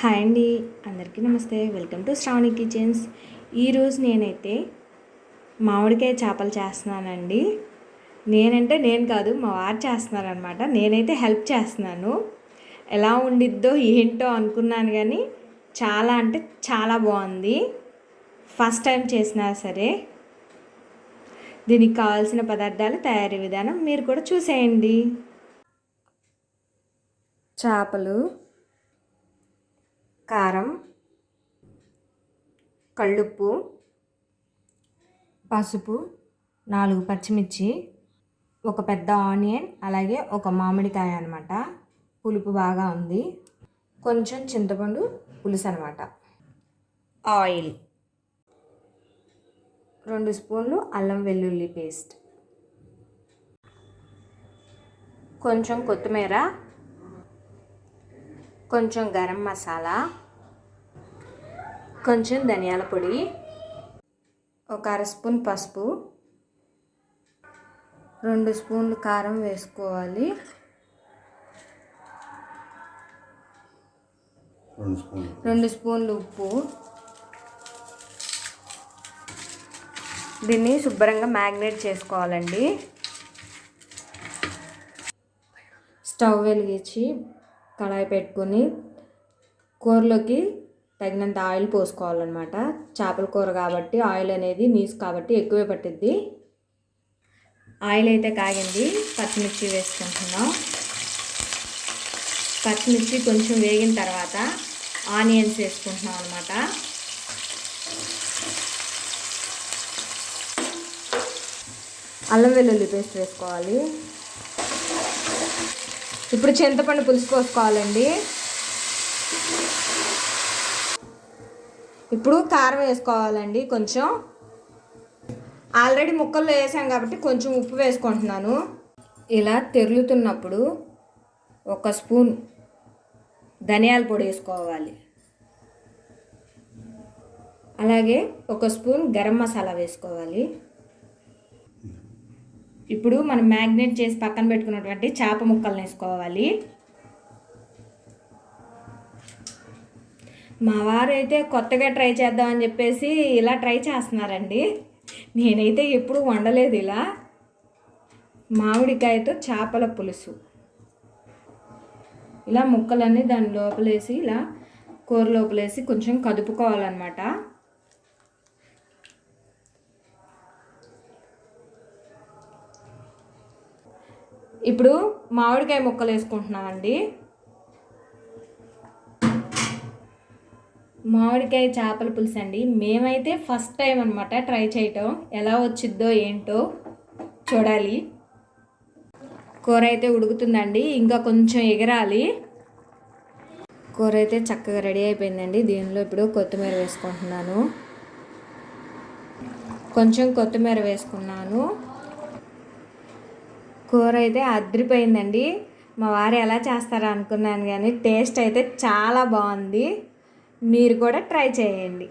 Hi అండి. అందరికీ నమస్తే. Welcome to Sravani kitchens. ఈరోజు నేనైతే మామిడికాయ చేపలు చేస్తున్నానండి. నేనంటే నేను కాదు మా వారు చేస్తున్నారనమాట నేనైతే హెల్ప్ చేస్తున్నాను. ఎలా ఉండిద్దో ఏంటో అనుకున్నాను కానీ చాలా అంటే చాలా బాగుంది. ఫస్ట్ టైం చేసినా సరే దీనికి కావాల్సిన పదార్థాలు తయారీ విధానం మీరు కూడా చూసేయండి. చేపలు కారం కళ్ళుప్పు పసుపు నాలుగు పచ్చిమిర్చి ఒక పెద్ద ఆనియన్ అలాగే ఒక మామిడికాయ అనమాట పులుపు బాగా ఉంది. కొంచెం చింతపండు పులుసు అనమాట ఆయిల్. రెండు స్పూన్లు అల్లం వెల్లుల్లి పేస్ట్. కొంచెం కొత్తిమీర కొంచెం గరం మసాలా కొంచెం ధనియాల పొడి ఒక అర స్పూన్ పసుపు రెండు స్పూన్లు కారం వేసుకోవాలి. రెండు స్పూన్లు. ఉప్పు. దీన్ని శుభ్రంగా మ్యాగ్నేట్ చేసుకోవాలండి. స్టవ్ వెలిగించి కళాయి పెట్టుకొని కూరలోకి తగినంత ఆయిల్ పోసుకోవాలన్నమాట. చేపల కూర కాబట్టి ఆయిల్ అనేది నీసు కాబట్టి ఎక్కువే పట్టిద్ది. ఆయిల్ అయితే కాగింది. పచ్చిమిర్చి వేసుకుంటున్నాం. పచ్చిమిర్చి కొంచెం వేగిన తర్వాత ఆనియన్స్ వేసుకుంటున్నాం అనమాట అల్లం వెల్లుల్లి పేస్ట్ వేసుకోవాలి. ఇప్పుడు చింతపండు పులుసు పోసుకోవాలండి ఇప్పుడు కారం వేసుకోవాలండి కొంచెం. ఆల్రెడీ ముక్కల్లో వేసాం కాబట్టి కొంచెం ఉప్పు వేసుకుంటున్నాను. ఇలా తెరులుతున్నప్పుడు ఒక స్పూన్ ధనియాల పొడి వేసుకోవాలి. అలాగే ఒక స్పూన్ గరం మసాలా వేసుకోవాలి. ఇప్పుడు మనం మ్యాగ్నేట్ చేసి పక్కన పెట్టుకున్నటువంటి చేప ముక్కలను వేసుకోవాలి. మా వారు అయితే కొత్తగా ట్రై చేద్దామని చెప్పేసి ఇలా ట్రై చేస్తున్నారండి. నేనైతే ఎప్పుడు వండలేదు ఇలా. మామిడికాయతో చేపల పులుసు. ఇలా ముక్కలన్నీ దాని లోపలేసి ఇలా కూర లోపలేసి కొంచెం కదుపుకోవాలన్నమాట. ఇప్పుడు మామిడికాయ ముక్కలు వేసుకుంటున్నామండి మామిడికాయ చేపల పులుసు అండి. మేమైతే ఫస్ట్ టైం అనమాట ట్రై చేయటం. ఎలా వచ్చిద్దో ఏంటో చూడాలి. కూర అయితే ఉడుకుతుందండి. ఇంకా కొంచెం ఎగరాలి. కూర అయితే చక్కగా రెడీ అయిపోయిందండి. దీనిలో ఇప్పుడు కొత్తిమీర వేసుకుంటున్నాను. కొంచెం కొత్తిమీర వేసుకున్నాను. కూర అయితే అద్రిపోయిందండి. మా వారు ఎలా చేస్తారో అనుకున్నాను కానీ టేస్ట్ అయితే చాలా బాగుంది. మీరు కూడా ట్రై చేయండి.